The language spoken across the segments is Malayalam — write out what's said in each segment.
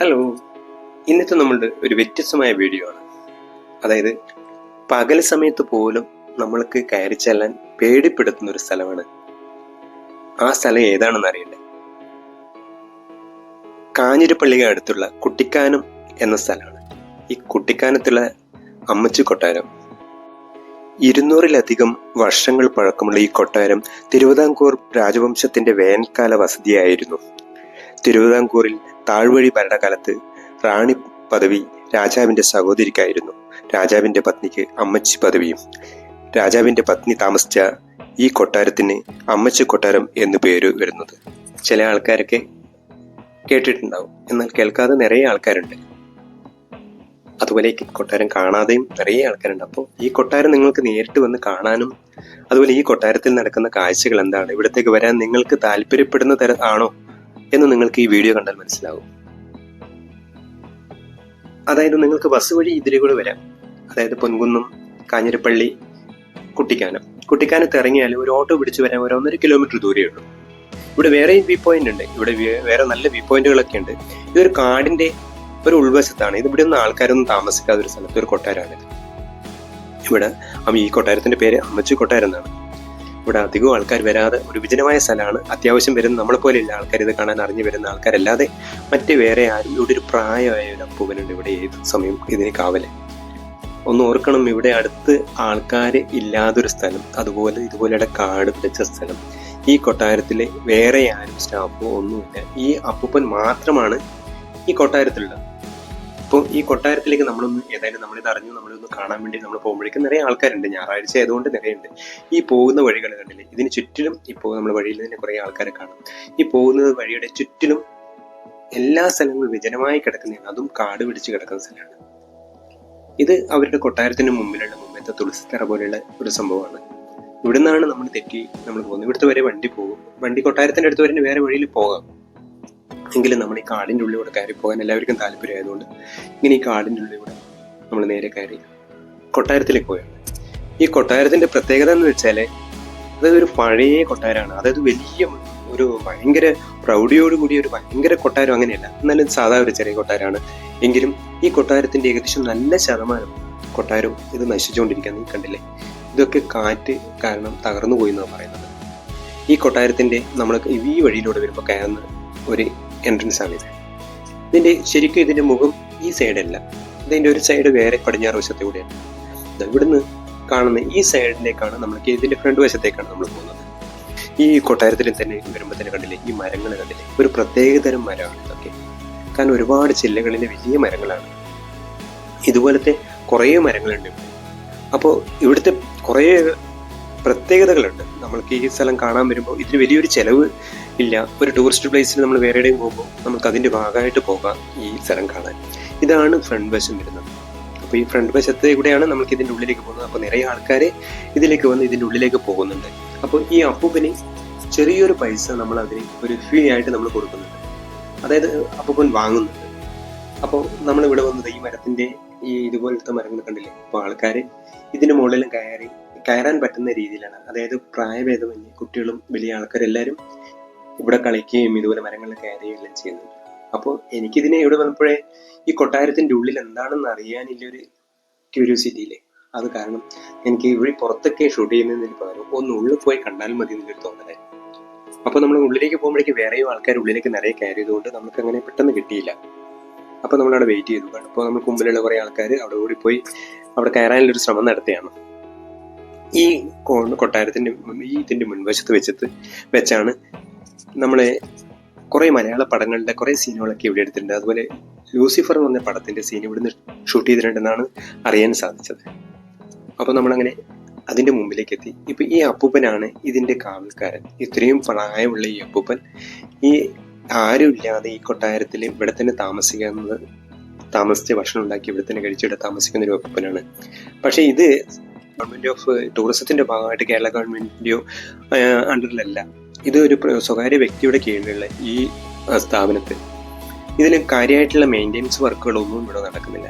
ഹലോ ഇന്നത്തെ നമ്മളുടെ ഒരു വ്യത്യസ്തമായ വീഡിയോ ആണ്. അതായത് പകൽ സമയത്ത് പോലും നമ്മൾക്ക് കയറി ചെല്ലാൻ പേടിപ്പെടുത്തുന്ന ഒരു സ്ഥലമാണ്. ആ സ്ഥലം ഏതാണെന്ന് അറിയണ്ടേ കാഞ്ഞിരപ്പള്ളിക്ക് അടുത്തുള്ള കുട്ടിക്കാനം എന്ന സ്ഥലമാണ്. ഈ കുട്ടിക്കാനത്തുള്ള അമ്മച്ചി കൊട്ടാരം. ഇരുന്നൂറിലധികം വർഷങ്ങൾ പഴക്കമുള്ള ഈ കൊട്ടാരം തിരുവിതാംകൂർ രാജവംശത്തിന്റെ വേനൽക്കാല വസതിയായിരുന്നു. തിരുവിതാംകൂറിൽ താഴ്വഴി ഭരണകാലത്ത് റാണി പദവി രാജാവിന്റെ സഹോദരിക്കായിരുന്നു. രാജാവിന്റെ പത്നിക്ക് അമ്മച്ചി പദവിയും രാജാവിന്റെ പത്നി താമസിച്ച ഈ കൊട്ടാരത്തിന് അമ്മച്ചി കൊട്ടാരം എന്നു പേര് വരുന്നത്. ചില ആൾക്കാരൊക്കെ കേട്ടിട്ടുണ്ടാവും. എന്നാൽ കേൾക്കാതെ നിറയെ ആൾക്കാരുണ്ട്. അതുപോലെ ഈ കൊട്ടാരം കാണാതെയും നിറയെ ആൾക്കാരുണ്ട്. അപ്പോൾ ഈ കൊട്ടാരം നിങ്ങൾക്ക് നേരിട്ട് വന്ന് കാണാനും അതുപോലെ ഈ കൊട്ടാരത്തിൽ നടക്കുന്ന കാഴ്ചകൾ എന്താണ്? ഇവിടത്തേക്ക് വരാൻ നിങ്ങൾക്ക് താല്പര്യപ്പെടുന്ന തരം ആണോ? എന്ന് നിങ്ങൾക്ക് ഈ വീഡിയോ കണ്ടാൽ മനസ്സിലാവും. അതായത് നിങ്ങൾക്ക് ബസ് വഴി ഇതിലൂടെ വരാം. അതായത് പൊൻകുന്നം കാഞ്ഞിരപ്പള്ളി കുട്ടിക്കാനം. കുട്ടിക്കാനത്ത് ഇറങ്ങിയാൽ ഒരു ഓട്ടോ പിടിച്ചു വരാൻ ഒരു ഒന്നര കിലോമീറ്റർ ദൂരമേ ഉള്ളൂ. ഇവിടെ വേറെയും വ്യൂ പോയിന്റ് ഉണ്ട്. ഇവിടെ വേറെ നല്ല വ്യൂ പോയിന്റുകളൊക്കെ ഉണ്ട്. ഇതൊരു കാടിന്റെ ഒരു ഉൾവശത്താണ്. ഇത് ഇവിടെ ഒന്നും ആൾക്കാരൊന്നും താമസിക്കാത്ത ഒരു സ്ഥലത്ത് ഒരു കൊട്ടാരമാണ് ഇവിടെ ഈ കൊട്ടാരത്തിന്റെ പേര് അമ്മച്ചി കൊട്ടാരം എന്നാണ്. ഇവിടെ അധികം ആൾക്കാർ വരാതെ ഒരു വിജനമായ സ്ഥലമാണ്. അത്യാവശ്യം വരുന്ന നമ്മളെ പോലെയുള്ള ആൾക്കാർ ഇത് കാണാൻ അറിഞ്ഞു വരുന്ന ആൾക്കാരല്ലാതെ മറ്റ് വേറെ ആരും ഇവിടെ ഒരു പ്രായമായ ഒരു അപ്പൂവനുണ്ട് ഇവിടെ ഏത് സമയം ഇതിന് കാവൽ. ഒന്ന് ഓർക്കണം ഇവിടെ അടുത്ത് ആൾക്കാർ ഇല്ലാതൊരു സ്ഥലം അതുപോലെ ഇതുപോലെ കാട് പിടിച്ച സ്ഥലം. ഈ കൊട്ടാരത്തിൽ വേറെ ആരും സ്റ്റാഫോ ഒന്നുമില്ല. ഈ അപ്പൂപ്പൻ മാത്രമാണ് ഈ കൊട്ടാരത്തിലുള്ളത്. അപ്പോൾ ഈ കൊട്ടാരത്തിലേക്ക് നമ്മളൊന്ന് ഏതായാലും നമ്മളിത് അറിഞ്ഞു നമ്മളൊന്ന് കാണാൻ വേണ്ടി നമ്മൾ പോകുമ്പോഴേക്കും നിറയെ ആൾക്കാരുണ്ട്. ഞായറാഴ്ച ആയതുകൊണ്ട് നിറയുണ്ട്. ഈ പോകുന്ന വഴികൾ കണ്ടില്ലേ? ഇതിന് ചുറ്റിലും ഇപ്പോൾ നമ്മൾ വഴിയിൽ തന്നെ കുറേ ആൾക്കാരെ കാണും. ഈ പോകുന്ന വഴിയുടെ ചുറ്റിലും എല്ലാ സ്ഥലങ്ങളും വിജനമായി കിടക്കുന്നതാണ്. അതും കാട് പിടിച്ച് കിടക്കുന്ന സ്ഥലമാണ്. ഇത് അവരുടെ കൊട്ടാരത്തിന് മുമ്പിലുള്ള മുമ്പത്തെ തുളസിത്തറ പോലെയുള്ള ഒരു സംഭവമാണ്. ഇവിടെ നിന്നാണ് നമ്മൾ തെറ്റി നമ്മൾ പോകുന്നത്. ഇവിടുത്തെ വരെ വണ്ടി പോകും. വണ്ടി കൊട്ടാരത്തിന്റെ അടുത്ത് വരെ വേറെ വഴിയിൽ പോകാം. എങ്കിലും നമ്മൾ ഈ കാടിന്റെ ഉള്ളിലൂടെ കയറി പോകാൻ എല്ലാവർക്കും താല്പര്യമായതുകൊണ്ട് ഇങ്ങനെ ഈ കാടിന്റെ ഉള്ളിലൂടെ നമ്മൾ നേരെ കയറി കൊട്ടാരത്തിലേക്ക് പോയാണ്. ഈ കൊട്ടാരത്തിന്റെ പ്രത്യേകത എന്ന് വെച്ചാൽ അതായത് ഒരു പഴയ കൊട്ടാരമാണ്. അതായത് വലിയ ഒരു ഭയങ്കര പ്രൗഢിയോട് കൂടിയ ഒരു ഭയങ്കര കൊട്ടാരം അങ്ങനെയല്ല. എന്നാലും സാധാ ഒരു ചെറിയ കൊട്ടാരമാണ്. എങ്കിലും ഈ കൊട്ടാരത്തിന്റെ ഏകദേശം നല്ല ശതമാനം കൊട്ടാരം ഇത് നശിച്ചുകൊണ്ടിരിക്കാൻ നീ കണ്ടില്ലേ? ഇതൊക്കെ കാറ്റ് കാരണം തകർന്നു പോയി എന്നാണ് പറയുന്നത്. ഈ കൊട്ടാരത്തിന്റെ നമ്മൾ ഈ വഴിയിലൂടെ വരുമ്പോൾ കയറുന്ന ഒരു എൻട്രൻസ് ആണ് ഇത്. ഇതിന്റെ ശരിക്കും ഇതിന്റെ മുഖം ഈ സൈഡല്ല ഇതിന്റെ ഒരു സൈഡ് വേറെ പടിഞ്ഞാറ് വശത്തെ കൂടെയാണ്. ഇവിടുന്ന് കാണുന്ന ഈ സൈഡിലേക്കാണ് നമ്മൾക്ക് ഇതിന്റെ ഫ്രണ്ട് വശത്തേക്കാണ് നമ്മൾ പോകുന്നത്. ഈ കൊട്ടാരത്തിൽ തന്നെ വരുമ്പോൾ തന്നെ കണ്ടില്ലേ ഈ മരങ്ങൾ കണ്ടില്ലേ? ഒരു പ്രത്യേകതരം മരമാണ് ഇതൊക്കെ. കാരണം ഒരുപാട് ജില്ലകളിലെ വലിയ മരങ്ങളാണ്. ഇതുപോലത്തെ കുറേ മരങ്ങളുണ്ട് ഇവിടെ. അപ്പോൾ ഇവിടുത്തെ കുറേ പ്രത്യേകതകളുണ്ട്. നമ്മൾക്ക് ഈ സ്ഥലം കാണാൻ വരുമ്പോൾ ഇതിന് വലിയൊരു ചെലവ് ഇല്ല. ഒരു ടൂറിസ്റ്റ് പ്ലേസിൽ നമ്മൾ വേറെ എവിടെയും പോകുമ്പോൾ നമുക്ക് അതിന്റെ ഭാഗമായിട്ട് പോകാം ഈ സ്ഥലം കാണാൻ. ഇതാണ് ഫ്രണ്ട് വശം വരുന്നത്. അപ്പോൾ ഈ ഫ്രണ്ട് വശത്തെ കൂടെയാണ് നമുക്ക് ഇതിന്റെ ഉള്ളിലേക്ക് പോകുന്നത്. അപ്പോൾ നിറയെ ആൾക്കാർ ഇതിലേക്ക് വന്ന് ഇതിന്റെ ഉള്ളിലേക്ക് പോകുന്നുണ്ട്. അപ്പോൾ ഈ അപ്പൂപ്പന് ചെറിയൊരു പൈസ നമ്മൾ അതിന് ഒരു ഫീ ആയിട്ട് നമ്മൾ കൊടുക്കുന്നുണ്ട്. അതായത് അപ്പൂപ്പൻ വാങ്ങുന്നുണ്ട്. അപ്പോൾ നമ്മൾ ഇവിടെ വന്നത് ഈ മരത്തിന്റെ ഈ ഇതുപോലത്തെ മരങ്ങൾ കണ്ടില്ലേ? അപ്പോൾ ആൾക്കാർ ഇതിന്റെ മുകളിലും കയറി കയറാൻ പറ്റുന്ന രീതിയിലാണ്. അതായത് പ്രായഭേദമന്യേ കുട്ടികളും വലിയ ആൾക്കാരെല്ലാവരും ഇവിടെ കളിക്കുകയും ഇതുപോലെ മരങ്ങളിൽ കയറുകയും എല്ലാം ചെയ്യുന്നുണ്ട് അപ്പോൾ എനിക്കിതിനെ ഇവിടെ വന്നപ്പോഴേ ഈ കൊട്ടാരത്തിന്റെ ഉള്ളിൽ എന്താണെന്ന് അറിയാനില്ലൊരു ഒരു ഇല്ലേ അത് കാരണം എനിക്ക് ഇവിടെ പുറത്തൊക്കെ ഷൂട്ട് ചെയ്യുന്നതിന് പകരം ഒന്ന് ഉള്ളിൽ പോയി കണ്ടാൽ മതി എന്നൊരു തോന്നലായി. അപ്പോൾ നമ്മൾ ഉള്ളിലേക്ക് പോകുമ്പോഴേക്ക് വേറെയും ആൾക്കാർ ഉള്ളിലേക്ക് നിറയെ കയറിയതുകൊണ്ട് നമുക്ക് അങ്ങനെ പെട്ടെന്ന് കിട്ടിയില്ല. അപ്പോൾ നമ്മളവിടെ വെയിറ്റ് ചെയ്തു. അപ്പോൾ നമ്മൾ മുമ്പിലുള്ള കുറേ ആൾക്കാർ അവിടെ കൂടി പോയി അവിടെ കയറാനുള്ളൊരു ശ്രമം നടത്തിയാണ് ഈ കൊട്ടാരത്തിന്റെ ഈ ഇതിന്റെ മുൻവശത്ത് വെച്ചിട്ട് വെച്ചാണ് നമ്മളെ കുറേ മലയാള പടങ്ങളുടെ കുറേ സീനുകളൊക്കെ ഇവിടെ എടുത്തിട്ടുണ്ട്. അതുപോലെ ലൂസിഫർ എന്ന് പറഞ്ഞ പടത്തിന്റെ സീൻ ഇവിടുന്ന് ഷൂട്ട് ചെയ്തിട്ടുണ്ടെന്നാണ് അറിയാൻ സാധിച്ചത്. അപ്പോൾ നമ്മളങ്ങനെ അതിന്റെ മുമ്പിലേക്ക് എത്തി ഇപ്പൊ ഈ അപ്പൂപ്പനാണ് ഇതിന്റെ കാവൽക്കാരൻ. ഇത്രയും പ്രായമുള്ള ഈ അപ്പൂപ്പൻ ഈ ആരുമില്ലാതെ ഈ കൊട്ടാരത്തിൽ ഇവിടെ തന്നെ താമസിക്കുന്നത് താമസിച്ച് ഭക്ഷണം ഉണ്ടാക്കി ഇവിടെ തന്നെ കഴിച്ചിവിടെ താമസിക്കുന്ന ഒരു അപ്പൂപ്പനാണ്. പക്ഷേ ഇത് ഗവൺമെന്റ് ഓഫ് ടൂറിസത്തിന്റെ ഭാഗമായിട്ട് കേരള ഗവൺമെന്റിന്റെയോ അണ്ടറിലല്ല ഇത് ഒരു സ്വകാര്യ വ്യക്തിയുടെ കീഴിലുള്ള ഈ സ്ഥാപനത്തിൽ. ഇതിൽ കാര്യമായിട്ടുള്ള മെയിന്റെനൻസ് വർക്കുകളൊന്നും ഇവിടെ നടക്കുന്നില്ല.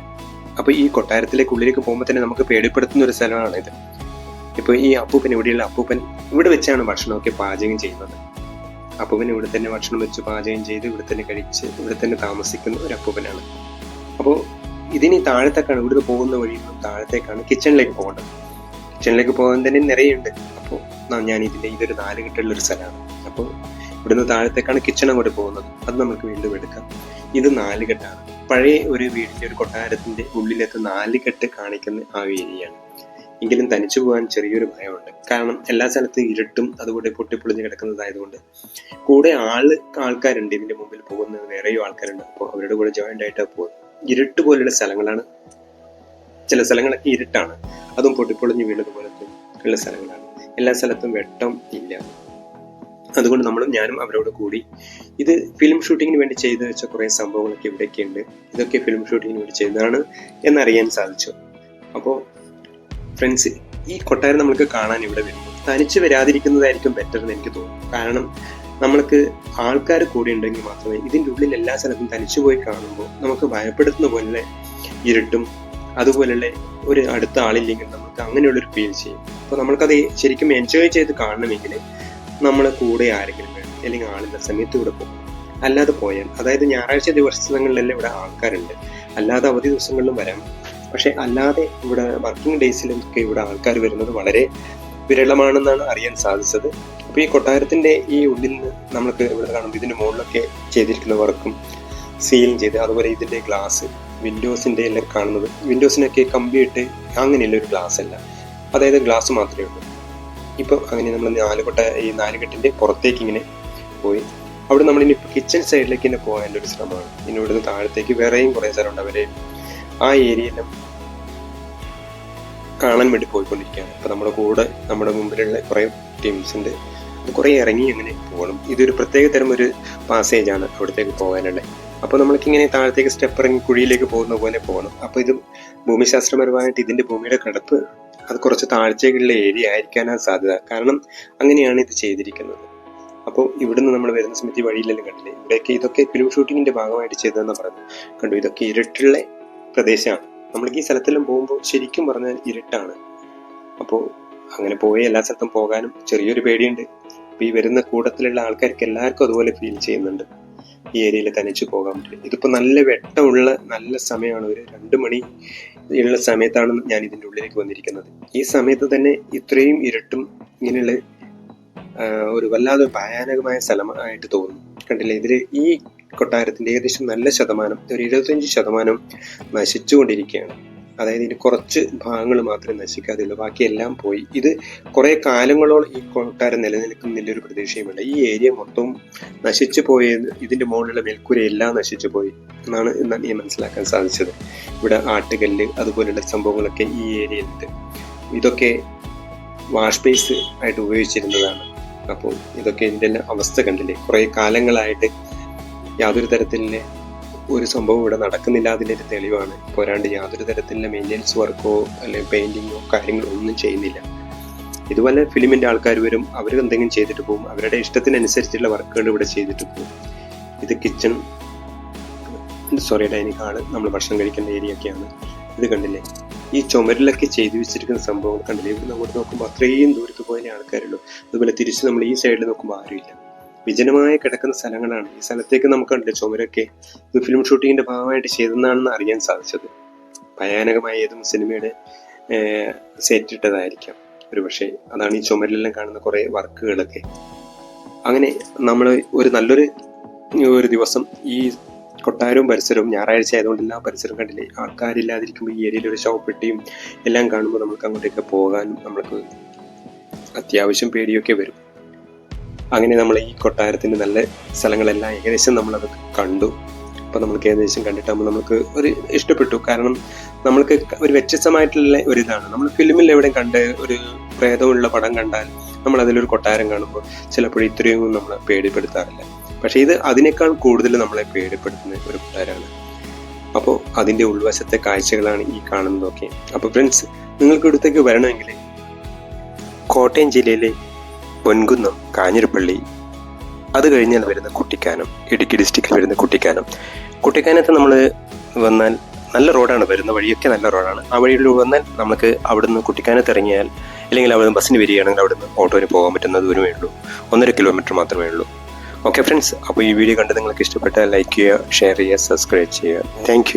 അപ്പോൾ ഈ കൊട്ടാരത്തിലേക്ക് ഉള്ളിലേക്ക് പോകുമ്പോൾ തന്നെ നമുക്ക് പേടിപ്പെടുത്തുന്ന ഒരു സ്ഥലമാണ് ഇത്. ഇപ്പോൾ ഈ അപ്പൂപ്പൻ ഇവിടെയുള്ള അപ്പൂപ്പൻ ഇവിടെ വെച്ചാണ് ഭക്ഷണമൊക്കെ പാചകം ചെയ്യുന്നത്. അപ്പൂപ്പൻ ഇവിടെ തന്നെ ഭക്ഷണം വെച്ച് പാചകം ചെയ്ത് ഇവിടെ തന്നെ കഴിച്ച് ഇവിടെ തന്നെ താമസിക്കുന്ന ഒരു അപ്പൂപ്പനാണ്. അപ്പോൾ ഇതിന് താഴത്തേക്കാണ് ഇവിടുന്ന് പോകുന്ന വഴി താഴത്തേക്കാണ് കിച്ചണിലേക്ക് പോകേണ്ടത്. കിച്ചണിലേക്ക് പോകാൻ തന്നെ നിറയുണ്ട്. അപ്പോൾ ഞാൻ ഇതിന്റെ ഇതൊരു നാല് കെട്ടുള്ള ഒരു സ്ഥലമാണ്. അപ്പോൾ ഇവിടുന്ന് താഴത്തേക്കാണ് കിച്ചൺ അങ്ങോട്ട് പോകുന്നത്. അത് നമുക്ക് വീണ്ടും എടുക്കാം. ഇത് നാല് കെട്ടാണ് പഴയ ഒരു വീടിന്റെ ഒരു കൊട്ടാരത്തിന്റെ ഉള്ളിലത്തെ നാല് കെട്ട് കാണിക്കുന്ന ആ ഏരിയയാണ്. എങ്കിലും തനിച്ചു പോകാൻ ചെറിയൊരു ഭയമുണ്ട്. കാരണം എല്ലാ സ്ഥലത്തും ഇരുട്ടും അതുകൂടെ പൊട്ടിപ്പൊളിഞ്ഞ് കിടക്കുന്നതായതുകൊണ്ട് കൂടെ ആൾ ആൾക്കാരുണ്ട് ഇതിന്റെ മുമ്പിൽ പോകുന്നത്. വേറെയും ആൾക്കാരുണ്ട്. അപ്പോൾ അവരുടെ കൂടെ ജോയിന്റ് ആയിട്ടാണ് പോകുന്നത്. ഇരുട്ട് പോലുള്ള സ്ഥലങ്ങളാണ് ചില സ്ഥലങ്ങളൊക്കെ ഇരുട്ടാണ്. അതും പൊട്ടിപ്പൊളിഞ്ഞ് വീണതുപോലത്തെ ഉള്ള സ്ഥലങ്ങളാണ്. എല്ലാ സ്ഥലത്തും വെട്ടം ഇല്ല. അതുകൊണ്ട് നമ്മളും ഞാനും അവരോട് കൂടി ഇത് ഫിലിം ഷൂട്ടിങ്ങിന് വേണ്ടി ചെയ്തു വെച്ച കുറേ സംഭവങ്ങളൊക്കെ ഇവിടെയൊക്കെ ഉണ്ട് ഇതൊക്കെ ഫിലിം ഷൂട്ടിങ്ങിന് വേണ്ടി ചെയ്തതാണ് എന്നറിയാൻ സാധിച്ചു. അപ്പോൾ ഫ്രണ്ട്സ് ഈ കൊട്ടാരം നമ്മൾക്ക് കാണാൻ ഇവിടെ വരുന്നു തനിച്ച് വരാതിരിക്കുന്നതായിരിക്കും ബെറ്റർ എന്ന് എനിക്ക് തോന്നുന്നു. കാരണം നമ്മൾക്ക് ആൾക്കാർ കൂടി ഉണ്ടെങ്കിൽ മാത്രമേ ഇതിന്റെ ഉള്ളിൽ എല്ലാ സ്ഥലത്തും തനിച്ചു പോയി കാണുമ്പോൾ നമുക്ക് ഭയപ്പെടുത്തുന്ന പോലെ ഇരുട്ടും അതുപോലുള്ള ഒരു അടുത്ത ആളില്ലെങ്കിൽ നമുക്ക് അങ്ങനെയുള്ളൊരു ഫീൽ ചെയ്യും. അപ്പോൾ നമ്മൾക്കത് ശരിക്കും എൻജോയ് ചെയ്ത് കാണണമെങ്കിൽ നമ്മളെ കൂടെ ആരെങ്കിലും വേണം. അല്ലെങ്കിൽ ആളിന്റെ സമയത്ത് ഇവിടെ പോകും അല്ലാതെ പോയാൽ അതായത് ഞായറാഴ്ച ദിവസങ്ങളിലെല്ലാം ഇവിടെ ആൾക്കാരുണ്ട്. അല്ലാതെ അവധി ദിവസങ്ങളിലും വരാം. പക്ഷെ അല്ലാതെ ഇവിടെ വർക്കിംഗ് ഡേയ്സിലൊക്കെ ഇവിടെ ആൾക്കാർ വരുന്നത് വളരെ വിരളമാണെന്നാണ് അറിയാൻ സാധിച്ചത്. അപ്പോൾ ഈ കൊട്ടാരത്തിന്റെ ഈ ഉള്ളിൽ നിന്ന് നമുക്ക് ഇവിടെ കാണുമ്പോൾ ഇതിന്റെ മുകളിലൊക്കെ ചെയ്തിരിക്കുന്ന വർക്കും സീലിംഗ് ചെയ്ത് അതുപോലെ ഇതിന്റെ ഗ്ലാസ് വിൻഡോസിന്റെ എല്ലാം കാണുന്നത് വിൻഡോസിനൊക്കെ കമ്പിയിട്ട് അങ്ങനെയുള്ള ഒരു ഗ്ലാസ് അല്ല. അതായത് ഗ്ലാസ് മാത്രമേ ഉള്ളൂ. ഇപ്പം അങ്ങനെ നമ്മൾ നാലുകൊട്ട ഈ നാലുകെട്ടിന്റെ പുറത്തേക്ക് ഇങ്ങനെ പോയി. അവിടെ നമ്മൾ ഇനി കിച്ചൺ സൈഡിലേക്ക് തന്നെ പോകാനുള്ള ഒരു ശ്രമമാണ്. ഇനി ഇവിടുന്ന് താഴത്തേക്ക് വേറെയും കുറേ സ്ഥലമുണ്ട്. അവരെ ആ ഏരിയയിലും കാണാൻ വേണ്ടി പോയിക്കൊണ്ടിരിക്കുകയാണ്. അപ്പോൾ നമ്മുടെ കൂടെ നമ്മുടെ മുമ്പിലുള്ള കുറേ ടീംസ് ഉണ്ട്. കുറേ ഇറങ്ങി അങ്ങനെ പോകണം. ഇതൊരു പ്രത്യേക തരം ഒരു പാസേജാണ് അവിടത്തേക്ക് പോകാനുള്ളത് അപ്പോൾ നമ്മൾക്ക് ഇങ്ങനെ താഴത്തേക്ക് സ്റ്റെപ്പ് ഇറങ്ങി കുഴിയിലേക്ക് പോകുന്ന പോലെ പോകണം. അപ്പോൾ ഇത് ഭൂമിശാസ്ത്രപരമായിട്ട് ഇതിന്റെ ഭൂമിയുടെ കിടപ്പ് അത് കുറച്ച് താഴ്ചകളുള്ള ഏരിയ ആയിരിക്കാനാണ് സാധ്യത. കാരണം അങ്ങനെയാണ് ഇത് ചെയ്തിരിക്കുന്നത്. അപ്പോൾ ഇവിടുന്ന് നമ്മൾ വരുന്ന സമയത്ത് ഈ വഴിയിലെല്ലാം കണ്ടില്ലേ? ഇവിടെയൊക്കെ ഇതൊക്കെ ഫിലിം ഷൂട്ടിങ്ങിന്റെ ഭാഗമായിട്ട് ചെയ്തതെന്ന് പറഞ്ഞു കണ്ടു? ഇതൊക്കെ ഇരുട്ടുള്ള പ്രദേശമാണ്. നമ്മൾക്ക് ഈ സ്ഥലത്തെല്ലാം പോകുമ്പോൾ ശരിക്കും പറഞ്ഞാൽ ഇരുട്ടാണ്. അപ്പോൾ അങ്ങനെ പോയി എല്ലാ സ്ഥലത്തും പോകാനും ചെറിയൊരു പേടിയുണ്ട്. ഈ വരുന്ന കൂട്ടത്തിലുള്ള ആൾക്കാർക്ക് എല്ലാവർക്കും അതുപോലെ ഫീൽ ചെയ്യുന്നുണ്ട്. ഈ ഏരിയയിൽ തനിച്ച് പോകാൻ പറ്റില്ല. ഇതിപ്പോൾ നല്ല വെട്ടമുള്ള നല്ല സമയമാണ്. ഒരു രണ്ട് മണി ഉള്ള സമയത്താണ് ഞാൻ ഇതിന്റെ ഉള്ളിലേക്ക് വന്നിരിക്കുന്നത്. ഈ സമയത്ത് തന്നെ ഇത്രയും ഇരുട്ടും ഇങ്ങനെയുള്ള ഒരു വല്ലാതെ ഭയാനകമായ സ്ഥലമായിട്ട് തോന്നുന്നു. കണ്ടില്ലേ? ഇതിൽ ഈ കൊട്ടാരത്തിന്റെ ഏകദേശം നല്ല ശതമാനം ഒരു എഴുപത്തഞ്ച് ശതമാനം നശിച്ചുകൊണ്ടിരിക്കുകയാണ്. അതായത് ഇതിന് കുറച്ച് ഭാഗങ്ങൾ മാത്രമേ നശിക്കാതെയുള്ളൂ. ബാക്കിയെല്ലാം പോയി. ഇത് കുറെ കാലങ്ങളോളം ഈ കൊട്ടാരം നിലനിൽക്കുന്നില്ല ഒരു പ്രതീക്ഷയുമില്ല. ഈ ഏരിയ മൊത്തം നശിച്ചു പോയത് ഇതിന്റെ മുകളിലുള്ള മേൽക്കൂര എല്ലാം നശിച്ചു പോയി എന്നാണ് ഞാൻ മനസ്സിലാക്കാൻ സാധിച്ചത്. ഇവിടെ ആട്ടുകല്ല് അതുപോലുള്ള സംഭവങ്ങളൊക്കെ ഈ ഏരിയയിലുണ്ട്. ഇതൊക്കെ വാഷ് ബേസ് ആയിട്ട് ഉപയോഗിച്ചിരുന്നതാണ്. അപ്പോൾ ഇതൊക്കെ ഇതിന്റെ അവസ്ഥ കണ്ടില്ലേ? കുറേ കാലങ്ങളായിട്ട് യാതൊരു തരത്തിലുള്ള ഒരു സംഭവം ഇവിടെ നടക്കുന്നില്ല. അതിന്റെ ഒരു തെളിവാണ്. പോരാണ്ട് യാതൊരു തരത്തിലുള്ള മെയിന്റെനൻസ് വർക്കോ അല്ലെങ്കിൽ പെയിന്റിങ്ങോ കാര്യങ്ങളോ ഒന്നും ചെയ്യുന്നില്ല. ഇതുപോലെ ഫിലിമിന്റെ ആൾക്കാർ വരും അവർ എന്തെങ്കിലും ചെയ്തിട്ട് പോകും. അവരുടെ ഇഷ്ടത്തിനനുസരിച്ചുള്ള വർക്കുകൾ ഇവിടെ ചെയ്തിട്ട് പോകും. ഇത് കിച്ചൺ സോറി ഡൈനിങ് ഹാൾ നമ്മൾ ഭക്ഷണം കഴിക്കുന്ന ഏരിയ ഒക്കെയാണ്. ഇത് കണ്ടില്ലേ? ഈ ചുമരിലൊക്കെ ചെയ്തു വെച്ചിരിക്കുന്ന സംഭവങ്ങൾ കണ്ടില്ലേ? ഇവിടെ നമ്മൾ നോക്കുമ്പോൾ അത്രയും ദൂരത്ത് പോയതിനെ ആൾക്കാരുള്ളൂ. അതുപോലെ തിരിച്ച് നമ്മൾ ഈ സൈഡിൽ നോക്കുമ്പോൾ ആരുമില്ല. വിജനമായി കിടക്കുന്ന സ്ഥലങ്ങളാണ്. ഈ സ്ഥലത്തേക്ക് നമുക്ക് കണ്ടില്ല ചുമരൊക്കെ ഇത് ഫിലിം ഷൂട്ടിങ്ങിന്റെ ഭാഗമായിട്ട് ചെയ്തെന്നാണെന്ന് അറിയാൻ സാധിച്ചത്. ഭയാനകമായ ഏതും സിനിമയുടെ സെറ്റ് ഇട്ടതായിരിക്കാം. ഒരു പക്ഷേ അതാണ് ഈ ചുമരിലെല്ലാം കാണുന്ന കുറേ വർക്കുകളൊക്കെ. അങ്ങനെ നമ്മൾ ഒരു നല്ലൊരു ഒരു ദിവസം ഈ കൊട്ടാരവും പരിസരവും ഞായറാഴ്ച ആയതുകൊണ്ട് എല്ലാ പരിസരവും കണ്ടില്ലേ ആൾക്കാരില്ലാതിരിക്കുമ്പോൾ ഈ ഏരിയയിൽ ഒരു ഷോപ്പെട്ടിയും എല്ലാം കാണുമ്പോൾ നമുക്ക് അങ്ങോട്ടേക്ക് പോകാനും നമ്മൾക്ക് അത്യാവശ്യം പേടിയൊക്കെ വരും. അങ്ങനെ നമ്മൾ ഈ കൊട്ടാരത്തിന്റെ നല്ല സ്ഥലങ്ങളെല്ലാം ഏകദേശം നമ്മളത് കണ്ടു. അപ്പോൾ നമുക്ക് ഏകദേശം കണ്ടിട്ടാകുമ്പോൾ നമുക്ക് ഒരു ഇഷ്ടപ്പെട്ടു. കാരണം നമ്മൾക്ക് ഒരു വ്യത്യസ്തമായിട്ടുള്ള ഒരു ഇതാണ് നമ്മൾ ഫിലിമിൽ എവിടെ കണ്ട് ഒരു പ്രേതമുള്ള പടം കണ്ടാൽ നമ്മൾ അതിലൊരു കൊട്ടാരം കാണുമ്പോൾ ചിലപ്പോൾ ഇത്രയും നമ്മൾ പേടിപ്പെടുത്താറില്ല. പക്ഷേ ഇത് അതിനേക്കാൾ കൂടുതൽ നമ്മളെ പേടിപ്പെടുത്തുന്ന ഒരു കൊട്ടാരമാണ്. അപ്പോൾ അതിന്റെ ഉൾവശത്തെ കാഴ്ചകളാണ് ഈ കാണുന്നതൊക്കെ. അപ്പോൾ ഫ്രണ്ട്സ് നിങ്ങൾക്ക് ഇവിടത്തേക്ക് വരണമെങ്കിൽ കോട്ടയം ജില്ലയിലെ പൊൻകുന്നം കാഞ്ഞിരപ്പള്ളി. അത് കഴിഞ്ഞാൽ വരുന്ന കുട്ടിക്കാനം ഇടുക്കി ഡിസ്ട്രിക്റ്റിൽ വരുന്ന കുട്ടിക്കാനം. കുട്ടിക്കാനത്ത് നമ്മൾ വന്നാൽ നല്ല റോഡാണ് വരുന്ന വഴിയൊക്കെ നല്ല റോഡാണ്. ആ വഴിയിലൂടെ വന്നാൽ നമുക്ക് അവിടുന്ന് കുട്ടിക്കാനത്ത് ഇറങ്ങിയാൽ അല്ലെങ്കിൽ അവിടുന്ന് ബസ്സിന് വരികയാണെങ്കിൽ അവിടുന്ന് ഓട്ടോയിൽ പോകാൻ പറ്റുന്ന ദൂരമേ ഉള്ളൂ. ഒന്നര കിലോമീറ്റർ മാത്രമേ ഉള്ളൂ. ഓക്കെ ഫ്രണ്ട്സ് അപ്പോൾ ഈ വീഡിയോ കണ്ട് നിങ്ങൾക്ക് ഇഷ്ടപ്പെട്ടാൽ ലൈക്ക് ചെയ്യുക ഷെയർ ചെയ്യുക സബ്സ്ക്രൈബ് ചെയ്യുക. താങ്ക്